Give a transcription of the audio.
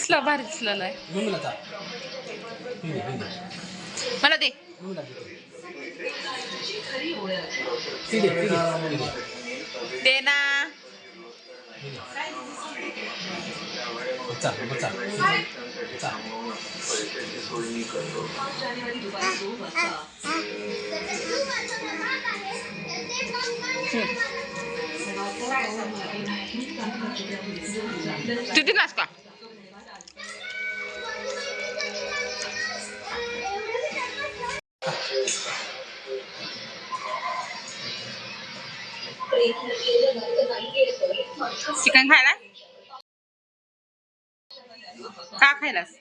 कसला भारी दिसलेला आहे मला दे मम्मीला दे. ती दे ती दे ती दे. दे ना. तू दिलास का चिकन खायला का खायलास